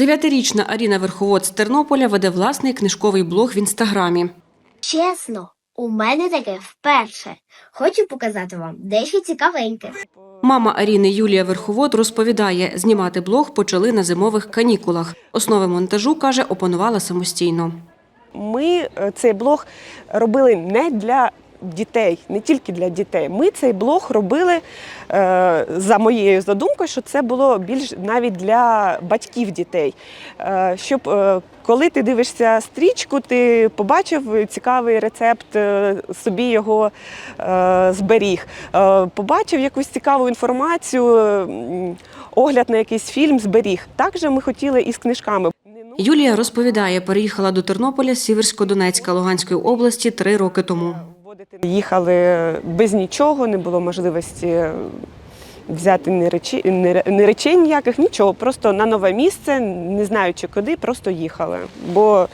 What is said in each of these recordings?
Дев'ятирічна Аріна Верховод з Тернополя веде власний книжковий блог в інстаграмі. Чесно, у мене таке вперше. Хочу показати вам дещо цікавеньке. Мама Аріни Юлія Верховод розповідає, знімати блог почали на зимових канікулах. Основи монтажу каже, опанувала самостійно. Ми е, цей блог робили не для дітей, не тільки для дітей. Ми цей блог робили е, за моєю задумкою, що це було більш навіть для батьків дітей. Е, щоб е, коли ти дивишся стрічку, ти побачив цікавий рецепт, собі його зберіг. Побачив якусь цікаву інформацію, огляд на якийсь фільм зберіг. Так же ми хотіли і з книжками. Юлія розповідає, переїхала до Тернополя з Сіверсько-Донецька Луганської області три роки тому. Їхали без нічого, не було можливості взяти ні речі, ні ре- речей ніяких, нічого. Просто на нове місце, не знаючи куди, просто їхали. Бо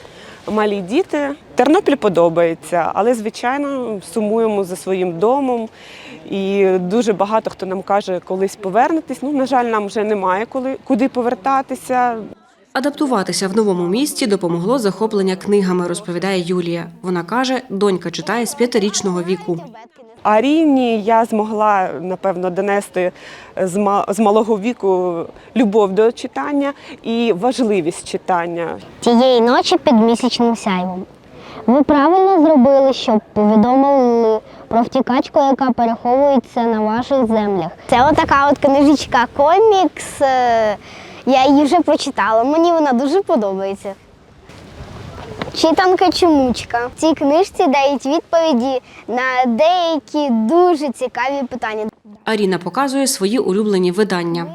малі діти. Тернопіль подобається, але звичайно сумуємо за своїм домом. І дуже багато хто нам каже, колись повернетесь. Ну, на жаль, нам вже немає коли куди повертатися. Адаптуватися в новому місті допомогло захоплення книгами, розповідає Юлія. Вона каже, донька читає з п'ятирічного віку. Аріні я змогла напевно донести з ма- з малого віку любов до читання і важливість читання. Тієї ночі під місячним сяйвом. Ви правильно зробили, щоб повідомили про втікачку, яка переховується на ваших землях. Це отака от книжечка комікс. Я її вже прочитала. Мені вона дуже подобається. Читанка Чумучка. В цій книжці дають відповіді на деякі дуже цікаві питання. Аріна показує свої улюблені видання.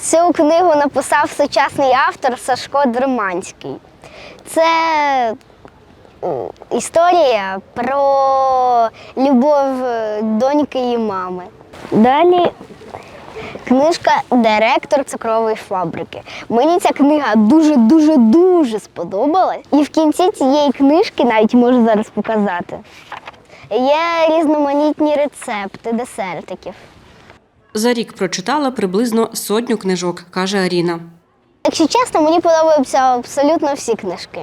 Цю книгу написав сучасний автор Сашко Дерманський. Це е, історія про любов доньки і мами. Далі книжка Директор цукрової фабрики. Мені ця книга дуже-дуже дуже сподобалась. І в кінці цієї книжки навіть можу зараз показати. Є різноманітні рецепти десертиків. За рік прочитала приблизно сотню книжок, каже Аріна. Якщо чесно, мені подобаються абсолютно всі книжки.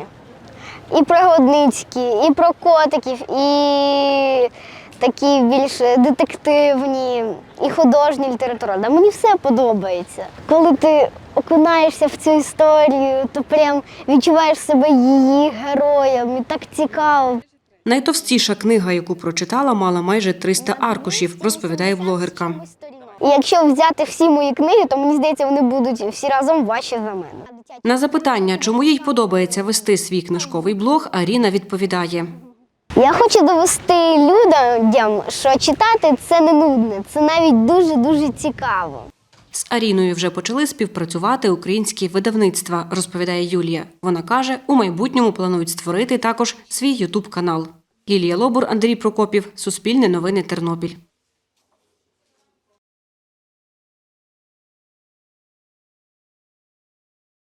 І пригодницькі, і про котиків, і такі більш детективні, і художні література. Да мені все подобається. Коли ти окунаєшся в цю історію, то прям відчуваєш себе її героєм. І так цікаво. Найтовстіша книга, яку прочитала, мала майже 300 аркушів, розповідає блогерка. І якщо взяти всі мої книги, то мені здається, вони будуть всі разом важчі за мене. На запитання, чому їй подобається вести свій книжковий блог, Аріна відповідає. Я хочу довести людям, що читати це не нудне, це навіть дуже дуже цікаво. З Аріною вже почали співпрацювати українські видавництва, розповідає Юлія. Вона каже, у майбутньому планують створити також свій ютуб канал. Лілія Лобур, Андрій Прокопів, Суспільне новини Тернопіль.